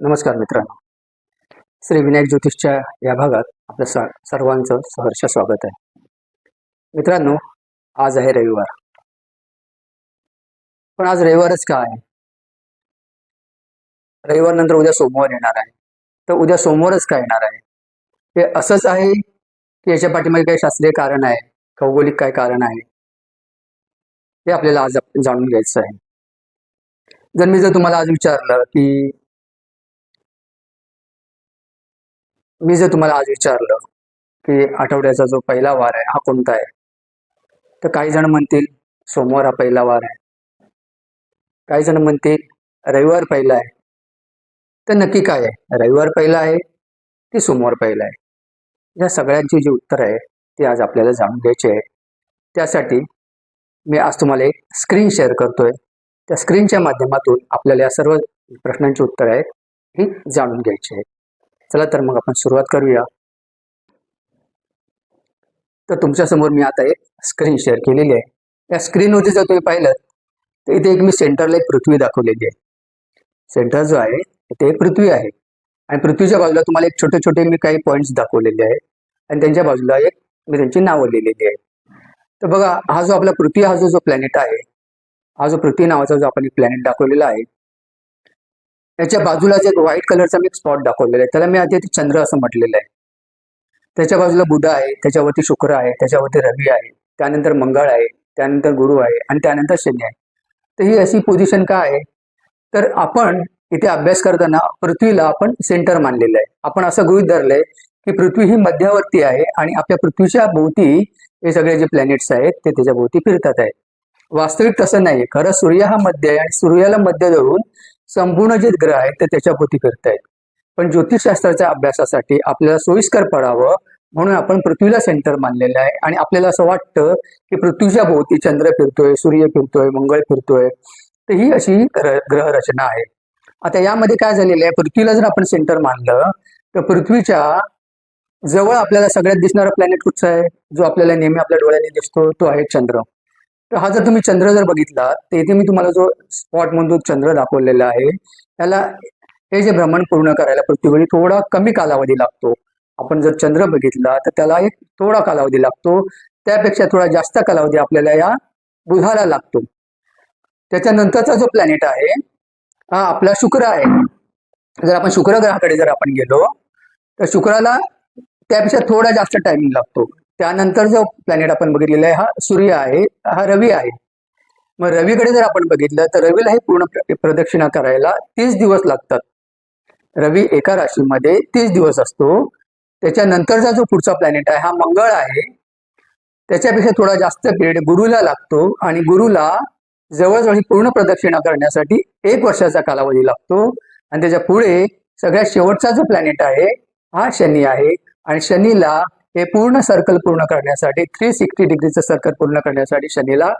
नमस्कार मित्रांनो. श्री विनायक ज्योतिषच्या या भागात आपलं सर्वांचं सहर्ष स्वागत आहे. मित्रांनो आज आहे रविवार. पण आज रविवारच का आहे? रविवार नंतर उद्या सोमवार येणार आहे. तर उद्या सोमवारच का येणार आहे? हे असंच आहे की याच्या पाठीमागे काही शास्त्रीय कारण आहे भौगोलिक काय कारण आहे? हे आपल्याला आज जाणून घ्यायचं आहे. जर मी जर तुम्हाला आज विचारलं की मी जर तुम्हाला आज विचारलं की आठवड्याचा जो पहिला वार आहे हा कोणता आहे? तर काही जण म्हणतील सोमवार हा पहिला वार आहे. काही जण म्हणतील रविवार पहिला आहे. तर नक्की काय आहे? रविवार पहिला आहे की सोमवार पहिला आहे? या सगळ्यांची जी उत्तर आहे ती आज आपल्याला जाणून घ्यायची आहे त्यासाठी मी आज तुम्हाला एक स्क्रीन शेअर करतोय. त्या स्क्रीनच्या माध्यमातून आपल्याला या सर्व प्रश्नांची उत्तर आहेत ही जाणून घ्यायची आहेत. चला तर मग आपण सुरुवात करूया. तर तुमच्यासमोर मी आता एक स्क्रीन शेअर केलेली आहे. या स्क्रीनवरती जर तुम्ही पाहिलं तर इथे एक मी सेंटरला एक पृथ्वी दाखवलेली आहे. सेंटर जो आहे इथे एक पृथ्वी आहे. आणि पृथ्वीच्या बाजूला तुम्हाला एक छोटे छोटे मी काही पॉईंट्स दाखवलेले आहेत. आणि त्यांच्या बाजूला एक मी त्यांची नावं लिहिलेली आहेत. तर बघा हा जो आपला पृथ्वी हा जो जो प्लॅनेट आहे हा जो पृथ्वी नावाचा जो आपण एक प्लॅनेट दाखवलेला आहे त्याच्या बाजूला जे व्हाईट कलरचा मी एक स्पॉट दाखवलेला आहे. त्याला मी आधी ते चंद्र असं म्हटलेलं आहे. त्याच्या बाजूला बुध आहे त्याच्यावरती शुक्र आहे त्याच्यावरती रवी आहे त्यानंतर मंगळ आहे त्यानंतर गुरु आहे आणि त्यानंतर शनी आहे. तर ही अशी पोझिशन का आहे? तर आपण इथे अभ्यास करताना पृथ्वीला आपण सेंटर मानलेलं आहे. आपण असं गृहित धरलंय की पृथ्वी ही मध्यावरती आहे आणि आपल्या पृथ्वीच्या भोवती हे सगळे जे प्लॅनेट्स आहेत ते त्याच्या भोवती फिरतात आहेत वास्तविक तसं नाही खरं सूर्य हा मध्य आहे आणि सूर्याला मध्य धरून संपूर्ण जे ग्रह आहेत ते त्याच्यापोती फिरतायत. पण ज्योतिषशास्त्राच्या अभ्यासासाठी आपल्याला सोयीस्कर पडावं म्हणून आपण पृथ्वीला सेंटर मानलेलं आहे. आणि आपल्याला असं वाटतं की पृथ्वीच्या भोवती चंद्र फिरतोय सूर्य फिरतोय मंगळ फिरतोय तर ही अशी ग्रह ग्रह रचना आहे. आता यामध्ये काय झालेलं आहे पृथ्वीला जर आपण सेंटर मानलं तर पृथ्वीच्या जवळ आपल्याला सगळ्यात दिसणारा प्लॅनेट कुठचा आहे? जो आपल्याला नेहमी आपल्या डोळ्याने दिसतो तो आहे चंद्र. तर हा जर तुम्ही चंद्र जर बघितला तर इथे मी तुम्हाला जो स्पॉट म्हणून जो चंद्र दाखवलेला आहे त्याला हे जे भ्रमण पूर्ण करायला पृथ्वीवरील थोडा कमी कालावधी लागतो. आपण जर चंद्र बघितला तर त्याला एक थोडा कालावधी लागतो. त्यापेक्षा थोडा जास्त कालावधी आपल्याला या बुधाला लागतो. त्याच्यानंतरचा जो प्लॅनेट आहे हा आपला शुक्र आहे. जर आपण शुक्र ग्रहाकडे जर आपण गेलो तर शुक्राला त्यापेक्षा थोडा जास्त टायमिंग लागतो. त्यानंतर जो प्लॅनेट आपण बघितलेला आहे हा सूर्य आहे हा रवी आहे. मग रवीकडे जर आपण बघितलं तर रवीला हे पूर्ण प्रदक्षिणा करायला तीस दिवस लागतात. रवी एका राशीमध्ये तीस दिवस असतो. त्याच्यानंतरचा जो पुढचा प्लॅनेट आहे हा मंगळ आहे. त्याच्यापेक्षा थोडा जास्त पिरियड गुरुला लागतो आणि गुरुला जवळजवळ ही पूर्ण प्रदक्षिणा करण्यासाठी एक वर्षाचा कालावधी लागतो. आणि त्याच्या पुढे सगळ्यात शेवटचा जो प्लॅनेट आहे हा शनी आहे. आणि शनीला हे पूर्ण सर्कल पूर्ण करण्यासाठी थ्री सिक्स्टी डिग्रीचं सर्कल पूर्ण करण्यासाठी शनीला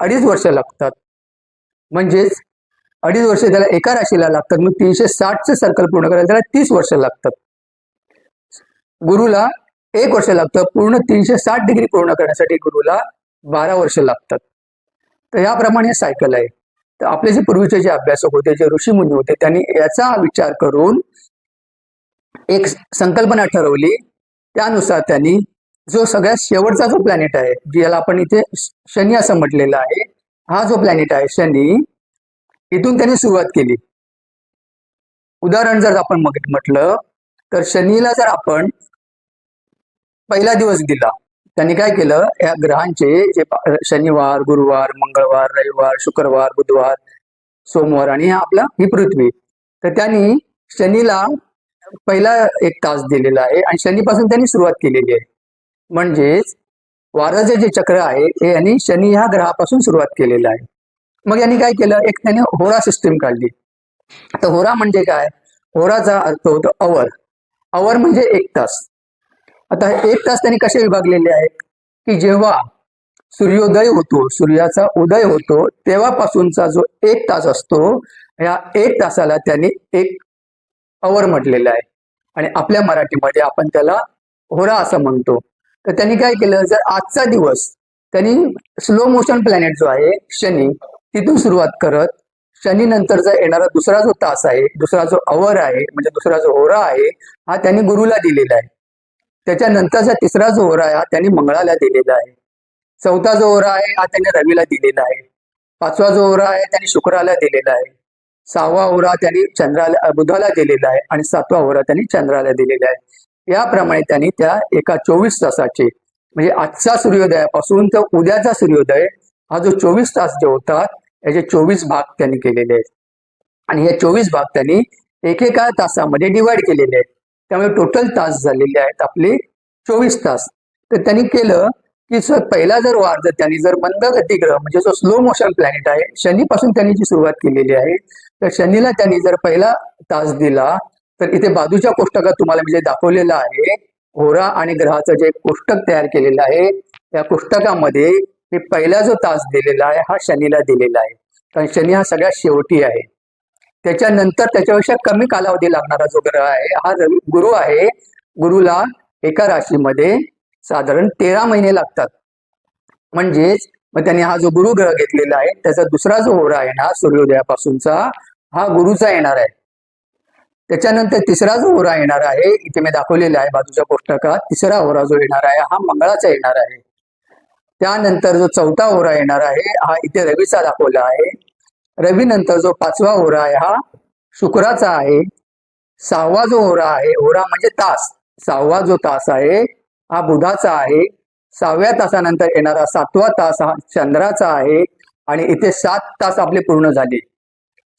अडीच वर्ष लागतात. म्हणजेच अडीच वर्ष त्याला एका राशीला लागतात मग तीनशे साठचं सर्कल पूर्ण करायला त्याला तीस वर्ष लागतात. गुरुला एक वर्ष लागतं पूर्ण तीनशे साठ डिग्री पूर्ण करण्यासाठी गुरुला बारा वर्ष लागतात. तर याप्रमाणे सायकल आहे. तर आपले जे पूर्वीचे जे अभ्यासक होते जे ऋषीमुनी होते त्यांनी याचा विचार करून एक संकल्पना ठरवली त्यानुसार त्यांनी जो सगळ्यात शेवटचा जो प्लॅनेट आहे ज्याला आपण इथे शनी असं म्हटलेलं आहे हा जो प्लॅनेट आहे शनी इथून त्यांनी सुरुवात केली. उदाहरण जर आपण म्हटलं तर शनीला जर आपण पहिला दिवस दिला त्यांनी काय केलं? या ग्रहांचे जे शनिवार गुरुवार मंगळवार रविवार शुक्रवार बुधवार सोमवार आणि आपला ही पृथ्वी. तर त्यांनी शनीला पहिला एक तास दिलेला आहे आणि शनीपासून त्यांनी सुरुवात केलेली आहे. म्हणजेच वाराचे जे चक्र आहे हे यांनी शनी ह्या ग्रहापासून सुरुवात केलेलं आहे. मग यांनी काय केलं? एक त्याने होरा सिस्टीम काढली. तर होरा म्हणजे काय? होराचा अर्थ होतो अवर. अवर म्हणजे एक तास. आता हे एक तास त्यांनी कसे विभागलेले आहेत? की जेव्हा सूर्योदय होतो सूर्याचा उदय होतो तेव्हापासूनचा जो एक तास असतो या एक तासाला त्यांनी एक अवर म्हटलेलं आहे. आणि आपल्या मराठीमध्ये आपण त्याला होरा असं म्हणतो. तर त्यांनी काय केलं? जर आजचा दिवस त्यांनी स्लो मोशन प्लॅनेट जो आहे शनी तिथून सुरुवात करत शनी नंतरचा येणारा दुसरा जो तास आहे दुसरा जो अवर आहे म्हणजे दुसरा जो होरा आहे हा त्यांनी गुरुला दिलेला आहे. त्याच्यानंतरचा तिसरा जो होरा आहे हा त्यांनी मंगळाला दिलेला आहे. चौथा जो होरा आहे हा त्यांनी रवीला दिलेला आहे. पाचवा जो होरा आहे त्यांनी शुक्राला दिलेला आहे. सहावा होरा त्यांनी चंद्राला बुधाला दिलेला आहे आणि सातवा होरा त्यांनी चंद्राला दिलेला आहे. याप्रमाणे त्यांनी त्या एका चोवीस तासाचे म्हणजे आजचा सूर्योदयापासून तर उद्याचा सूर्योदय हा जो चोवीस तास जे होता याचे चोवीस भाग त्यांनी केलेले आहेत. आणि हे चोवीस भाग त्यांनी एकेका तासामध्ये डिवाइड केलेले आहेत. त्यामुळे टोटल तास झालेले आहेत आपले चोवीस तास. तर त्यांनी केलं की सर पहिला जर वार जर त्यांनी जर मंद गतिग्रह म्हणजे जो स्लो मोशन प्लॅनेट आहे शनीपासून त्यांनी जी सुरुवात केलेली आहे तर शनीला त्यांनी जर पहिला तास दिला तर इथे बाजूच्या कोष्टकात तुम्हाला म्हणजे दाखवलेलं आहे होरा आणि ग्रहाचं जे कोष्टक तयार केलेलं आहे त्या कोष्टकामध्ये मी पहिला जो तास दिलेला आहे हा शनीला दिलेला आहे. कारण शनी हा सगळ्यात शेवटी आहे. त्याच्यानंतर त्याच्यापेक्षा कमी कालावधी लागणारा जो ग्रह आहे हा गुरु आहे. गुरुला एका राशीमध्ये साधारण तेरा महिने लागतात. म्हणजेच मग त्यांनी हा जो गुरु ग्रह घेतलेला आहे त्याचा दुसरा जो होरा आहे ना सूर्योदयापासूनचा हा गुरुचा येणार आहे. त्याच्यानंतर तिसरा जो होरा येणार आहे इथे मी दाखवलेला आहे बाजूच्या पुस्तकात तिसरा होरा जो येणार आहे हा मंगळाचा येणार आहे. त्यानंतर जो चौथा होरा येणार आहे हा इथे रवीचा दाखवला आहे. रवी नंतर जो पाचवा होरा आहे हा शुक्राचा आहे. सहावा जो होरा आहे होरा म्हणजे तास. सहावा जो तास आहे हा बुधाचा आहे. सहाव्या तासानंतर येणारा सातवा तास हा चंद्राचा आहे आणि इथे सात तास आपले पूर्ण झाले.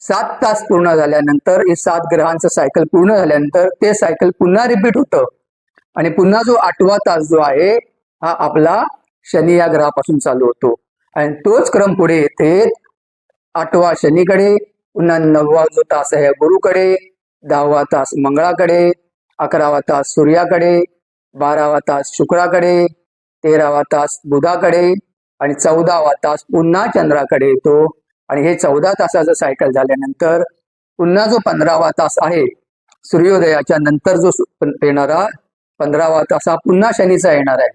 सात तास पूर्ण झाल्यानंतर हे सात ग्रहांचं सायकल पूर्ण झाल्यानंतर ते सायकल पुन्हा रिपीट होतं. आणि पुन्हा जो आठवा तास जो आहे हा आपला शनी या ग्रहापासून चालू होतो. आणि तोच क्रम पुढे येते आठवा शनीकडे पुन्हा नववा जो तास आहे गुरुकडे दहावा तास मंगळाकडे अकरावा तास सूर्याकडे बारावा तास शुक्राकडे तेरावा तास बुधाकडे आणि चौदावा तास पुन्हा चंद्राकडे येतो. आणि हे चौदा तासाचं सायकल झाल्यानंतर पुन्हा जो पंधरावा तास आहे सूर्योदयाच्या नंतर जो येणारा पंधरावा तास हा पुन्हा शनीचा येणार आहे.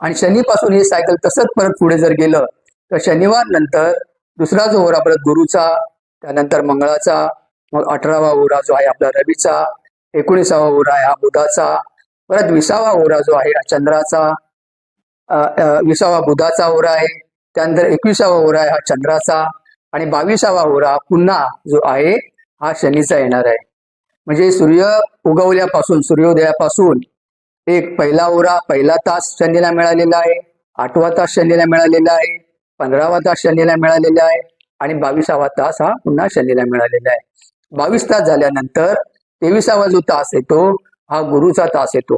आणि शनीपासून हे सायकल तसंच परत पुढे जर गेलं तर शनिवार नंतर दुसरा जो ओरा परत गुरुचा त्यानंतर मंगळाचा मग अठरावा ओरा जो आहे आपला रवीचा एकोणीसावा ओरा आहे हा बुधाचा परत विसावा ओरा जो आहे हा चंद्राचा विसावा बुधाचा ओरा आहे त्यानंतर एकविसावा ओरा आहे हा चंद्राचा आणि बावीसावा ओरा पुन्हा जो आहे हा शनीचा येणार आहे. म्हणजे सूर्य उगवल्यापासून सूर्योदयापासून एक पहिला ओरा पहिला तास शनीला मिळालेला आहे आठवा तास शनीला मिळालेला आहे पंधरावा तास शनीला मिळालेला आहे आणि बावीसावा तास हा पुन्हा शनीला मिळालेला आहे. बावीस तास झाल्यानंतर तेविसावा जो तास येतो हा गुरुचा तास येतो.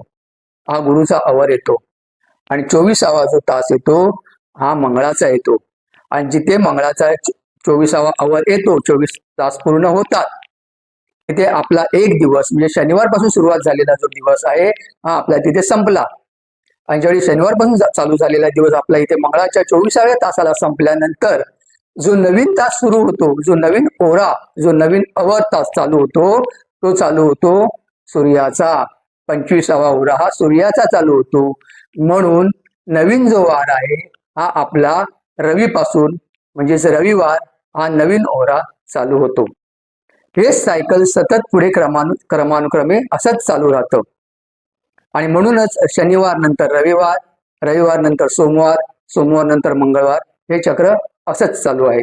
हा गुरुचा अवर येतो. आणि चोवीसावा जो तास येतो हा मंगळाचा येतो. आणि जिथे मंगळाचा चोवीसावा अवर येतो चोवीस तास पूर्ण होतात. तिथे आपला एक दिवस म्हणजे शनिवारपासून सुरुवात झालेला जो दिवस आहे हा आपला तिथे संपला. आणि ज्यावेळी शनिवारपासून चालू झालेला दिवस आपला इथे मंगळाच्या चोवीसाव्या तासाला संपल्यानंतर जो नवीन तास सुरू होतो जो नवीन ओरा जो नवीन अवर तास चालू होतो तो चालू होतो सूर्याचा पंचवीसावा ओरा हा सूर्याचा चालू होतो. म्हणून नवीन जो वार आहे हा आपला रवीपासून म्हणजेच रविवार हा नवीन ओरा चालू होतो. हे सायकल सतत पुढे क्रमानु क्रमानुक्रमे असंच चालू राहतं. आणि म्हणूनच शनिवार नंतर रविवार रविवार नंतर सोमवार सोमवार नंतर मंगळवार हे चक्र असंच चालू आहे.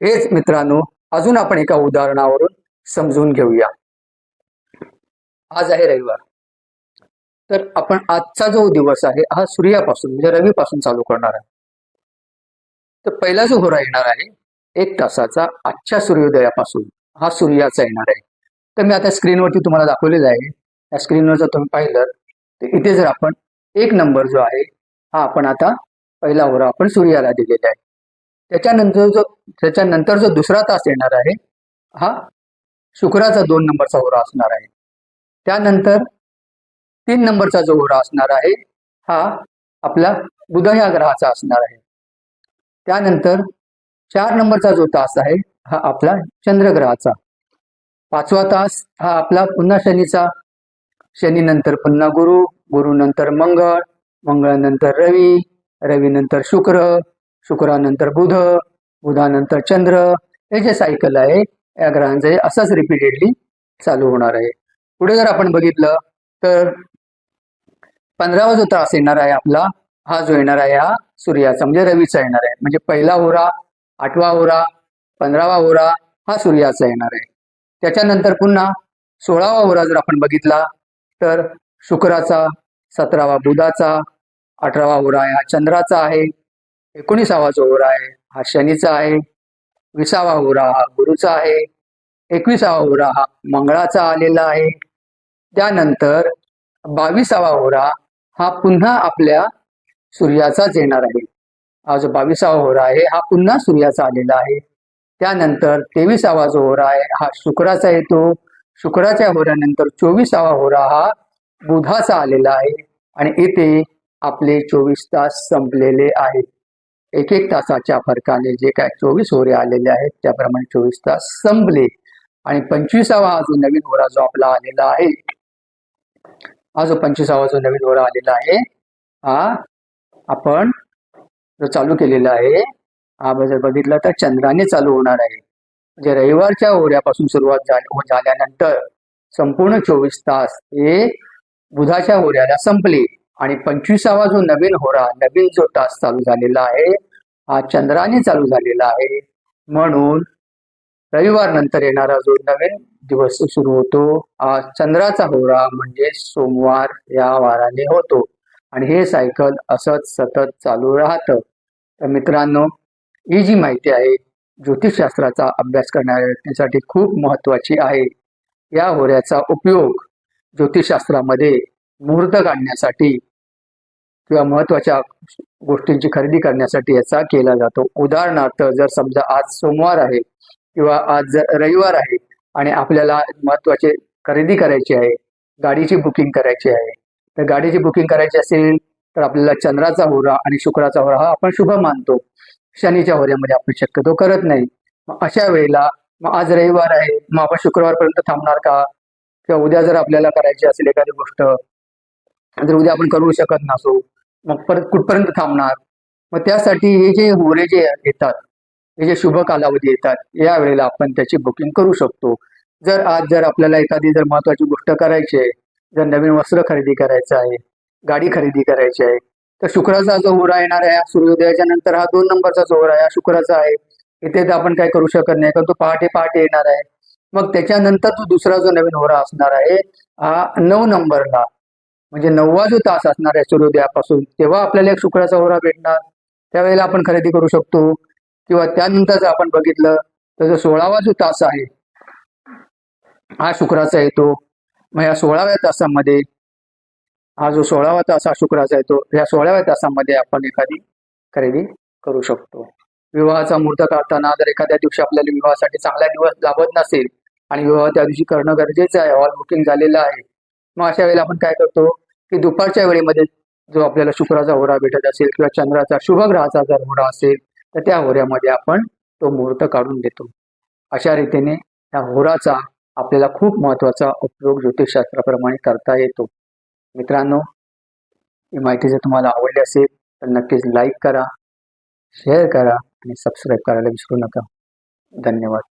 हेच मित्रांनो अजून आपण एका उदाहरणावरून समजून घेऊया. आज आहे रविवार. तर आपण आजचा जो दिवस आहे हा सूर्यापासून म्हणजे रवीपासून चालू करणार आहे. तर पहिला जो होरा येणार आहे एक तासाचा आजच्या सूर्योदयापासून हा सूर्याचा येणार आहे. तर मी आता स्क्रीनवरती तुम्हाला दाखवलेलं आहे. त्या स्क्रीनवर जर तुम्ही पाहिलं तर इथे जर आपण एक नंबर जो आहे हा आपण आता पहिला होरा आपण सूर्याला दिलेला आहे. त्याच्यानंतर जो त्याच्यानंतर जो दुसरा तास येणार आहे हा शुक्राचा दोन नंबरचा होरा असणार आहे. त्यानंतर तीन नंबरचा जो ग्रह असणार आहे हा आपला बुध या ग्रहाचा असणार आहे. त्यानंतर चार नंबरचा जो तास आहे हा आपला चंद्रग्रहाचा. पाचवा तास हा आपला पुन्हा शनीचा. शनी नंतर पुन्हा गुरु गुरु नंतर मंगळ मंगळानंतर रवी रवीनंतर शुक्र शुक्रानंतर बुध बुधानंतर चंद्र. हे जे सायकल आहे या ग्रहांचं हे असंच रिपीटेडली चालू होणार आहे. पुढे जर आपण बघितलं तर पंधरावा जो त्रास येणार आहे आपला हा जो येणार आहे हा सूर्याचा म्हणजे रवीचा येणार आहे. म्हणजे पहिला होरा आठवा होरा पंधरावा होरा हा सूर्याचा येणार आहे. त्याच्यानंतर पुन्हा सोळावा होरा जर आपण बघितला तर शुक्राचा सतरावा बुधाचा अठरावा होरा आहे हा चंद्राचा आहे एकोणीसावा जो होरा आहे हा शनीचा आहे विसावा होरा हा गुरुचा आहे एकविसावा होरा हा मंगळाचा आलेला आहे त्यानंतर बावीसावा होरा हा पुन्हा आपल्या सूर्याचाच येणार आहे. हा जो बावीसावा होरा आहे हा पुन्हा सूर्याचा आलेला आहे. त्यानंतर तेविसावा जो होरा आहे हा शुक्राचा येतो. शुक्राच्या होऱ्यानंतर चोवीसावा होरा हा बुधाचा आलेला आहे आणि इथे आपले चोवीस तास संपलेले आहेत. एक एक तासाच्या फरकाने जे काय चोवीस होरे आलेले आहेत त्याप्रमाणे चोवीस तास संपले. आणि पंचवीसावा हा जो नवीन होरा जो आपला आलेला आहे हा जो पंचवीसावा जो नवीन होरा आलेला आहे हा आपण जो चालू केलेला आहे हा जर बघितला तर चंद्राने चालू होणार आहे. म्हणजे रविवारच्या ओऱ्यापासून सुरुवात हो, झाल्यानंतर संपूर्ण चोवीस तास हे बुधाच्या होऱ्याला संपले. आणि पंचवीसावा जो नवीन होरा नवीन जो तास चालू झालेला आहे हा चंद्राने चालू झालेला आहे. म्हणून रविवार नंतर येणारा जो नवीन दिवस सुरू होतो. चंद्राचा होरा म्हणजे सोमवार या वाराने होतो. आणि हे सायकल असंच सतत चालू राहतं. तर मित्रांनो ही जी माहिती आहे ज्योतिषशास्त्राचा अभ्यास करणाऱ्या व्यक्तींसाठी खूप महत्वाची आहे. या होऱ्याचा उपयोग ज्योतिषशास्त्रामध्ये मुहूर्त काढण्यासाठी किंवा महत्त्वाच्या गोष्टींची खरेदी करण्यासाठी याचा केला जातो. उदाहरणार्थ जर समजा आज सोमवार आहे किंवा आज जर रविवार आहे आणि आपल्याला महत्त्वाचे खरेदी करायची आहे गाडीची बुकिंग करायची आहे. तर गाडीची बुकिंग करायची असेल तर आपल्याला चंद्राचा होरा आणि शुक्राचा होरा हा आपण शुभ मानतो. शनीच्या होऱ्यामध्ये आपण शक्यतो करत नाही. मग अशा वेळेला मग आज रविवार आहे मग आपण शुक्रवारपर्यंत थांबणार का? किंवा उद्या जर आपल्याला करायची असेल एखादी गोष्ट जर उद्या आपण करू शकत नसू. मग परत कुठपर्यंत थांबणार? मग त्यासाठी हे जे होरे जे येतात हे जे शुभ कालावधी येतात. या वेळेला आपण त्याची बुकिंग करू शकतो. जर आज जर आपल्याला एखादी जर महत्वाची गोष्ट करायची आहे जर नवीन वस्त्र खरेदी करायचं आहे गाडी खरेदी करायची आहे तर शुक्राचा जो होरा येणार आहे सूर्योदयाच्या नंतर हा दोन नंबरचा जो होरा आहे शुक्राचा आहे. इथे तर आपण काय करू शकत नाही कारण तो पहाटे पहाटे येणार आहे. मग त्याच्यानंतर तो दुसरा जो नवीन होरा असणार आहे हा नऊ नंबरला म्हणजे नववा जो तास असणार आहे सूर्योदयापासून तेव्हा आपल्याला एक शुक्राचा होरा भेटणार. त्यावेळेला आपण खरेदी करू शकतो. किंवा त्यानंतर जर आपण बघितलं तर जो सोळावा जो तास आहे हा शुक्राचा येतो. मग या सोळाव्या तासामध्ये हा जो सोळावा तास हा शुक्राचा येतो. या सोळाव्या तासामध्ये आपण एखादी खरेदी करू शकतो. विवाहाचा मुहूर्त काढताना जर एखाद्या दिवशी आपल्याला विवाहासाठी चांगला दिवस लाभत नसेल आणि विवाह त्या दिवशी करणं गरजेचं आहे हॉल बुकिंग झालेलं आहे मग अशा वेळेला आपण काय करतो की दुपारच्या वेळेमध्ये जो आपल्याला शुक्राचा होरा भेटत असेल किंवा चंद्राचा शुभग्रहाचा जर होरा असेल तर त्या होऱ्यामध्ये आपण तो मुहूर्त काढून देतो. अशा रीतीने त्या होराचा आपल्याला खूप महत्त्वाचा उपयोग ज्योतिषशास्त्राप्रमाणे करता येतो. मित्रांनो ही माहिती जर तुम्हाला आवडली असेल तर नक्कीच लाईक करा शेअर करा आणि सबस्क्राईब करायला विसरू नका. धन्यवाद.